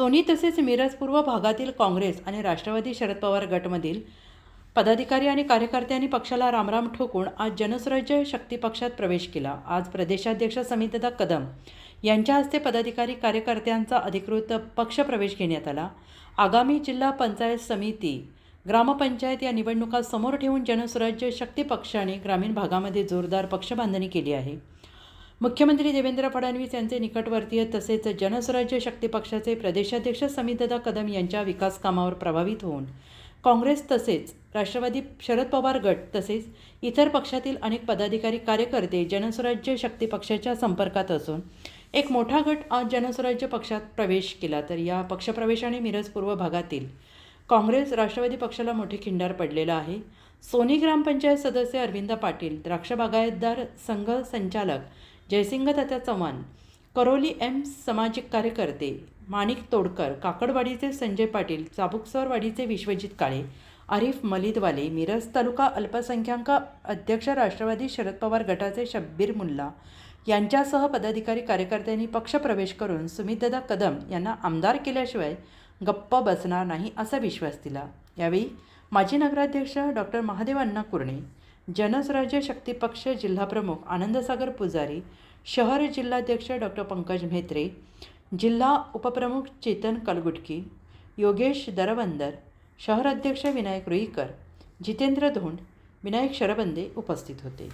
Sony तसेच मिरज पूर्व भागातील काँग्रेस आणि राष्ट्रवादी शरद पवार गटमधील पदाधिकारी आणि कार्यकर्त्यांनी पक्षाला रामराम ठोकून आज जनस्वराज्य शक्ती पक्षात प्रवेश केला. आज प्रदेशाध्यक्ष समितदा कदम यांच्या हस्ते पदाधिकारी कार्यकर्त्यांचा अधिकृत पक्षप्रवेश घेण्यात आला. आगामी जिल्हा पंचायत समिती ग्रामपंचायत या निवडणुका समोर ठेवून जनस्वराज्य शक्ती पक्षाने ग्रामीण भागामध्ये जोरदार पक्षबांधणी केली आहे. मुख्यमंत्री देवेंद्र फडणवीस यांचे निकटवर्तीय तसेच जनस्वराज्य शक्ती पक्षाचे प्रदेशाध्यक्ष समितदा कदम यांच्या विकास कामावर प्रभावित होऊन काँग्रेस तसेच राष्ट्रवादी शरद पवार गट तसेच इतर पक्षातील अनेक पदाधिकारी कार्यकर्ते जनस्वराज्य शक्ती पक्षाच्या संपर्कात असून एक मोठा गट आज जनस्वराज्य पक्षात प्रवेश केला तर या पक्षप्रवेशाने मिरज पूर्व भागातील काँग्रेस राष्ट्रवादी पक्षाला मोठे खिंडार पडलेला आहे. सोनी ग्रामपंचायत सदस्य अरविंद पाटील द्राक्ष बागायतदार संघ संचालक जयसिंग तात्या चव्हाण करोली एम सामाजिक कार्यकर्ते माणिक तोडकर काकडवाडीचे संजय पाटील चाबुकसरवाडीचे विश्वजित काळे आरिफ मलिदवाले मिरज तालुका अल्पसंख्याक अध्यक्ष राष्ट्रवादी शरद पवार गटाचे शब्बीर मुल्ला यांच्यासह पदाधिकारी कार्यकर्त्यांनी पक्षप्रवेश करून सुमितदा कदम यांना आमदार केल्याशिवाय गप्प बसणार नाही असा विश्वास दिला. यावेळी माजी नगराध्यक्ष डॉक्टर महादेव अण्णा कुर्णे जनसराज्य शक्तीपक्ष जिल्हाप्रमुख आनंदसागर पुजारी शहर जिल्हाध्यक्ष डॉक्टर पंकज म्हेत्रे जिल्हा उपप्रमुख चेतन कलगुटकी योगेश दरवंदर शहर अध्यक्ष विनायक रुईकर जितेंद्र धोंड विनायक शरबंदे उपस्थित होते.